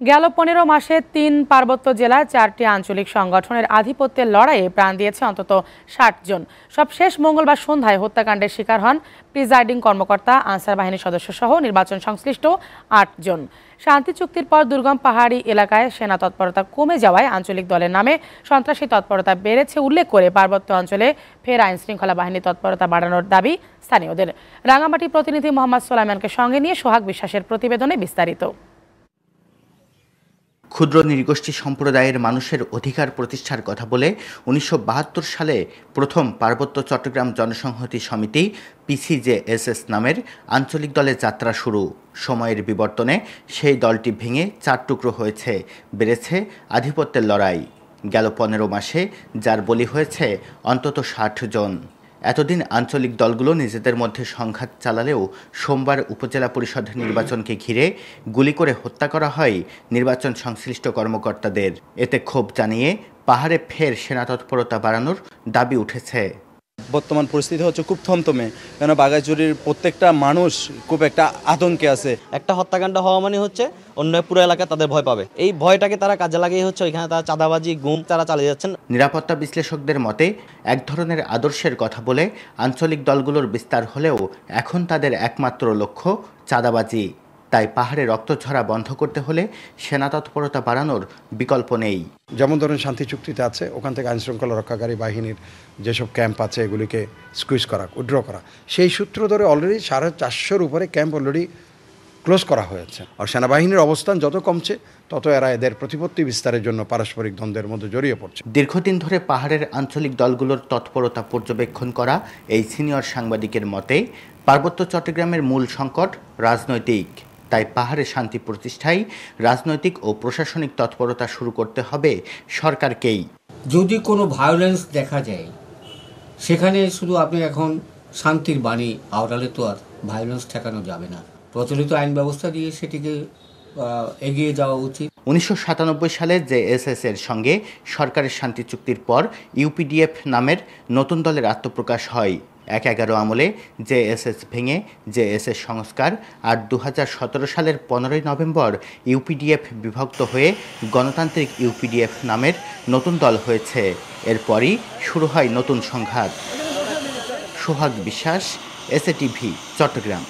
গেল পনেরো মাসে তিন পার্বত্য জেলায় চারটি আঞ্চলিক সংগঠনের আধিপত্যের লড়াইয়ে প্রাণ দিয়েছে অন্তত ষাট জন। সব শেষ মঙ্গলবার সন্ধ্যায় হত্যাকাণ্ডের শিকার হন প্রিজাইডিং কর্মকর্তা, আনসার বাহিনীর সদস্য সহ নির্বাচন সংশ্লিষ্ট আট জন। শান্তি চুক্তির পর দুর্গম পাহাড়ি এলাকায় সেনা তৎপরতা কমে যাওয়ায় আঞ্চলিক দলের নামে সন্ত্রাসী তৎপরতা বেড়েছে উল্লেখ করে পার্বত্য অঞ্চলে ফের আইন শৃঙ্খলা বাহিনী তৎপরতা বাড়ানোর দাবি স্থানীয়দের। রাঙামাটি প্রতিনিধি মোহাম্মদ সোলাইমানকে সঙ্গে নিয়ে সোহাগ বিশ্বাসের প্রতিবেদনে বিস্তারিত। ক্ষুদ্র নৃগোষ্ঠী সম্প্রদায়ের মানুষের অধিকার প্রতিষ্ঠার কথা বলে উনিশশো বাহাত্তর সালে প্রথম পার্বত্য চট্টগ্রাম জনসংহতি সমিতি পিসিজেএসএস নামের আঞ্চলিক দলের যাত্রা শুরু। সময়ের বিবর্তনে সেই দলটি ভেঙে চার টুকরো হয়েছে, বেড়েছে আধিপত্যের লড়াই। গেল পনেরো মাসে, যার বলি হয়েছে অন্তত ষাট জন। এতদিন আঞ্চলিক দলগুলো নিজেদের মধ্যে সংঘাত চালালেও সোমবার উপজেলা পরিষদ নির্বাচনকে ঘিরে গুলি করে হত্যা করা হয় নির্বাচন সংশ্লিষ্ট কর্মকর্তাদের। এতে ক্ষোভ জানিয়ে পাহাড়ে ফের সেনা তৎপরতা বাড়ানোর দাবি উঠেছে। বর্তমান পরিস্থিতি হচ্ছে খুব থমথমে। কেন বাগাইচুরির প্রত্যেকটা মানুষ খুব একটা আতঙ্কে আছে। একটা হত্যাকাণ্ড হওয়া মানে হচ্ছে অন্য পুরো এলাকায় তাদের ভয় পাবে। এই ভয়টাকে তারা কাজে লাগিয়ে হচ্ছে ওইখানে তারা চাঁদাবাজি গুম তারা চালিয়ে যাচ্ছেন। নিরাপত্তা বিশ্লেষকদের মতে এক ধরনের আদর্শের কথা বলে আঞ্চলিক দলগুলোর বিস্তার হলেও এখন তাদের একমাত্র লক্ষ্য চাঁদাবাজি। তাই পাহাড়ে রক্তঝরা বন্ধ করতে হলে সেনা তৎপরতা বাড়ানোর বিকল্প নেই। যেমন ধরুন শান্তি চুক্তিতে আছে ওখান থেকে আইন শৃঙ্খলা রক্ষাকারী বাহিনীর যেসব ক্যাম্প আছে এগুলিকে স্কুইজ করা উইড্র করা। সেই সূত্র ধরে অলরেডি সাড়ে চারশোর উপরে ক্যাম্প অলরেডি ক্লোজ করা হয়েছে। আর সেনাবাহিনীর অবস্থান যত কমছে তত এরা এদের প্রতিপত্তি বিস্তারের জন্য পারস্পরিক দ্বন্দ্বের মধ্যে জড়িয়ে পড়ছে। দীর্ঘদিন ধরে পাহাড়ের আঞ্চলিক দলগুলোর তৎপরতা পর্যবেক্ষণ করা এই সিনিয়র সাংবাদিকের মতে পার্বত্য চট্টগ্রামের মূল সংকট রাজনৈতিক। তাই পাহাড়ে শান্তি প্রতিষ্ঠায় রাজনৈতিক ও প্রশাসনিক তৎপরতা শুরু করতে হবে সরকারকেই। যদি কোনো ভায়োলেন্স দেখা যায় সেখানে শুধু আপনি এখন শান্তির বাণী আওড়ালে তো আর ভায়োলেন্স ঠেকানো যাবে না। প্রচলিত আইন ব্যবস্থা দিয়ে সেটিকে এগিয়ে যাওয়া উচিত। উনিশশো সাতানব্বই সালে জেএসএস এর সঙ্গে সরকারের শান্তি চুক্তির পর ইউপিডিএফ নামের নতুন দলের আত্মপ্রকাশ হয়। এক এগারো আমলে জেএসএস ভেঙে জেএসএস সংস্কার আর দু হাজার সতেরো সালের পনেরোই নভেম্বর ইউপিডিএফ বিভক্ত হয়ে গণতান্ত্রিক ইউপিডিএফ নামের নতুন দল হয়েছে। এরপরই শুরু হয় নতুন সংঘাত। সোহাগ বিশ্বাস এসএটিভি চট্টগ্রাম।